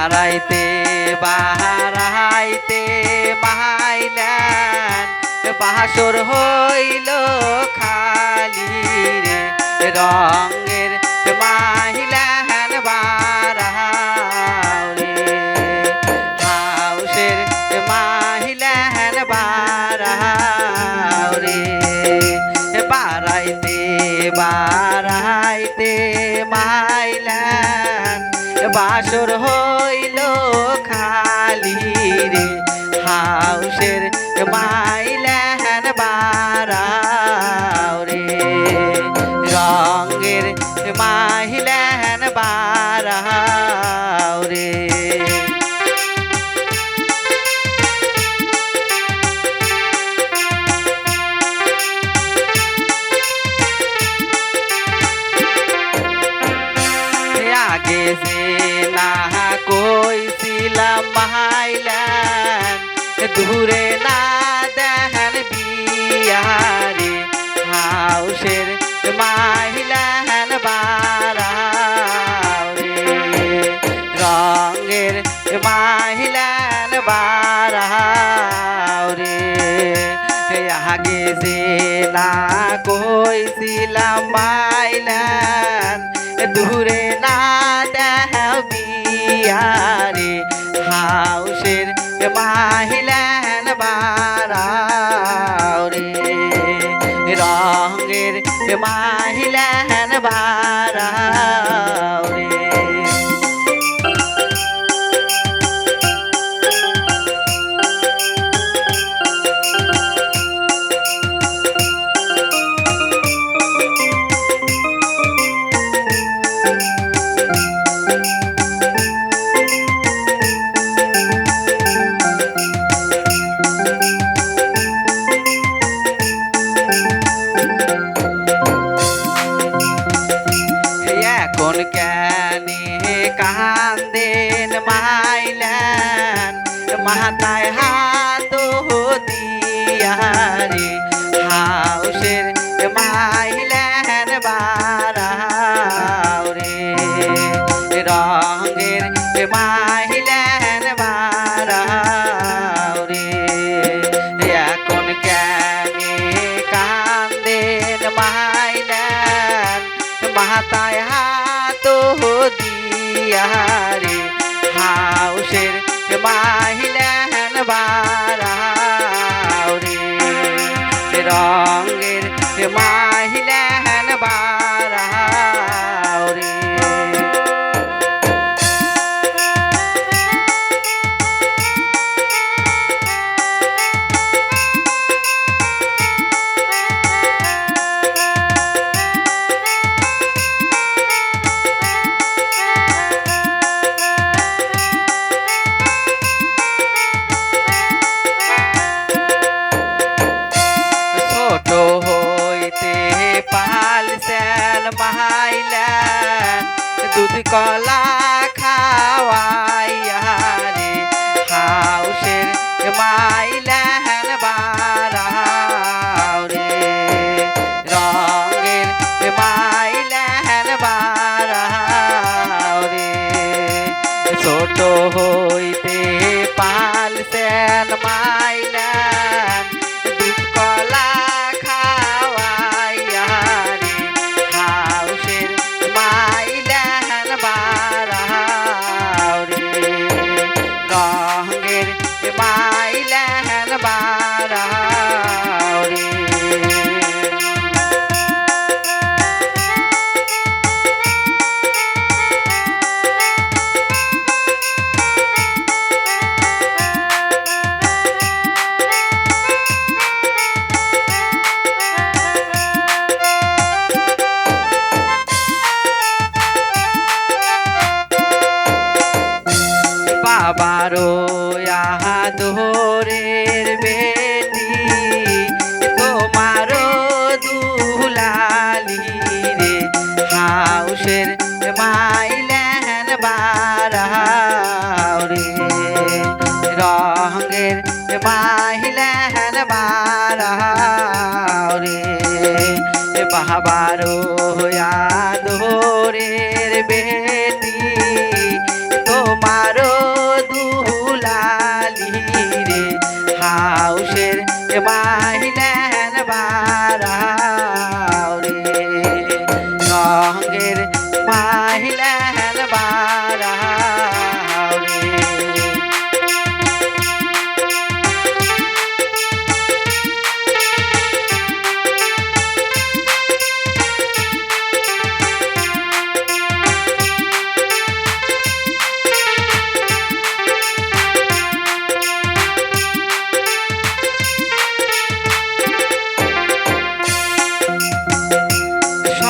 বাড়াইতে বাড়াইতে মাইলেন বাসর হইল খালি রে, রঙের মাহিলেন বাড়াও রে। হাউসের মাহিলেন বাড়াও রে। বাড়াইতে বাড়াইতে মাইলেন। বাসর হইল না কইছিলাম মাইলেন দূরে না দেন বিয়ারে, হাউসের মাহিলেন বাড়াও রে রঙের মাহিলেন বাড়াও রে আগে যে না কইছিলাম মাইলেন দূরে না দেহ বিয়ারে হাউসের মাহিলেন বাড়াও রে। রঙের মাহিলেন বাড়াও মাথায় হাত হতিয়ারে হাউসের মাইলেন বাড়াও পালছেন মাইলেন দুধ কলা খাওয়াইয়া রে হাউসের মাইলেন বাবারো আদরের বেটি, তোমারও দুলালি রে। হাউসের মাইলেন বাড়াও রে। রঙের মাইলেন বাড়াও রে। বাবারো আদরের বেটি